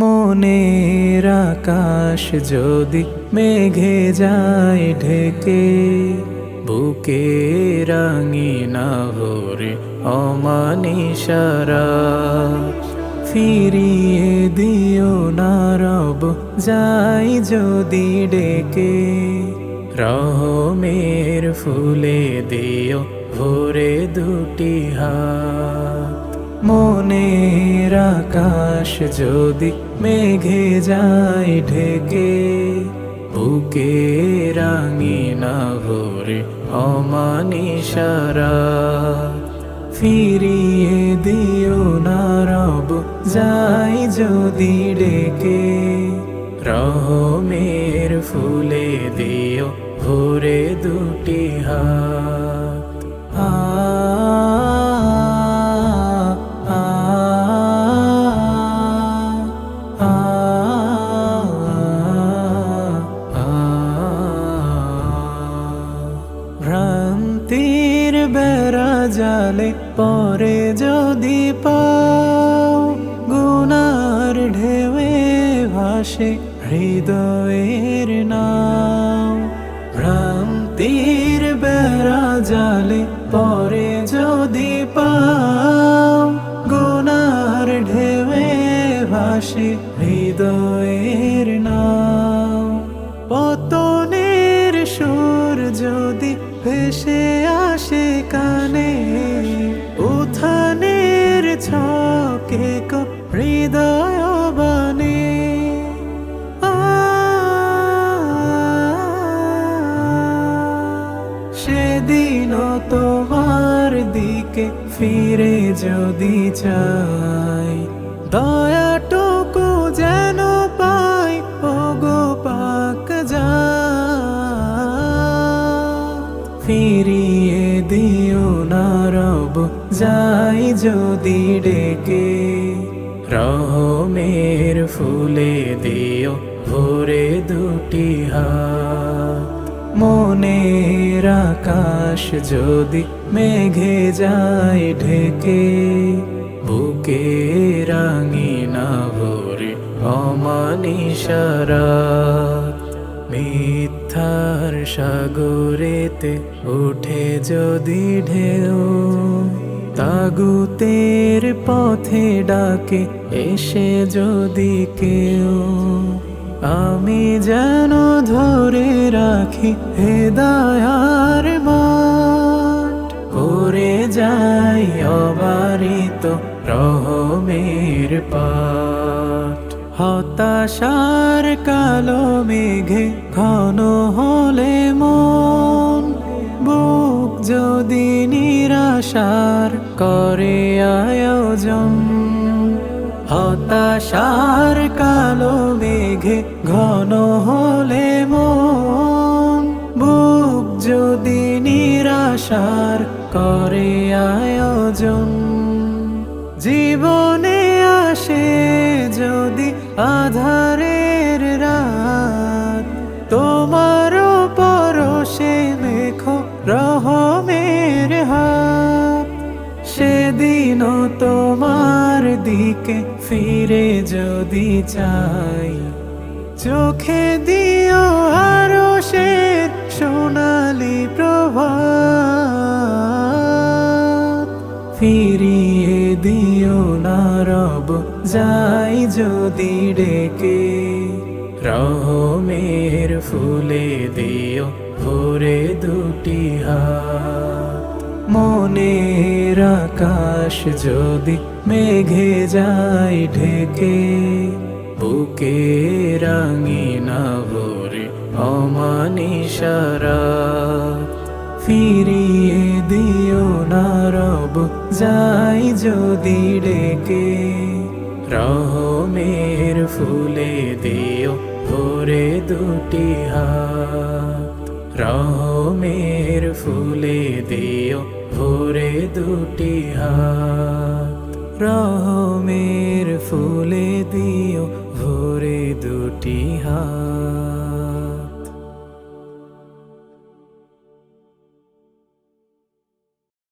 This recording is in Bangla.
মনের আকাশ যদি মেঘে যায় ঢেকে, বুকে রাঙি না ভরে অমানিসারা ফিরিয়ে দিও না রব, যাই যদি ডেকে, রহমের ফুলে দিও ভরে দুটি হাত। মনের আকাশ যদি মেঘে যায় ঢেকে, বুকে রাঙি না ভরে অমানিসারা ফিরিয়ে দিও না রব, যাই যদি ডেকে, রহমের ফুলে দিও ভরে দুটি হাত। আ জালে পরে যদি পাও, গুনার ঢেউে ভাসে হৃদয়ের নাও ভ্রান্তির বেড়া জালে পরে যদি পাও, গুনার ঢেউে ভাসে হৃদয়ের নাও পতনের সুর যদি ভেসে কো হৃদয় বানে সেদিনও তোমার দিকে ফিরে যদি চাই দয়াটুকু যেন পাই ও গো পাক যা ফিরিয়ে দিও না রব যাই যদি ডেকে রহমের ফুলে দিও ভোরে দুটি হাত। মনের আকাশ যদি মেঘে যায় ঢেকে, বুকে রাঙি না ভরে অমানিসারা। মিথ্যার সাগরেতে উঠে যদি ঢেউ তাগুতের পথে ডাকে, এসে যদি কেউ। আমি যেন ধরে রাখি হেদায়ার মাঠ করে যাই অবারিত রহমের পাঠ হতাশার কালো মেঘে ঘন হলে মন, বুক যদি নিরাশার করে আয়োজন। হতাশার কালো মেঘে ঘন হলে মন। বুক যদি নিরাশার করে আয়োজন। জীবনে আসে যদি আধারের সেদিনও তোমার দিকে ফিরে যদি চাই, চোখে দিও আরও সে সোনালি প্রভাত। ফিরিয়ে দিও না রব, যাই যদি ডেকে, রহমের ফুলে দিও ভরে দুটি হাত। মনের আকাশ যদি মেঘে যায় ঢেকে, বুকে রাঙি না ভরে অমানিসারা ফিরিয়ে দিও না রব, যাই যদি ডেকে, রহমের ফুলে দিও ভরে দুটি হাত। রহমের ফুলে দিও ভোরে দুটি হাত। রহমের ফুলে দিও ভোরে দুটি হাত।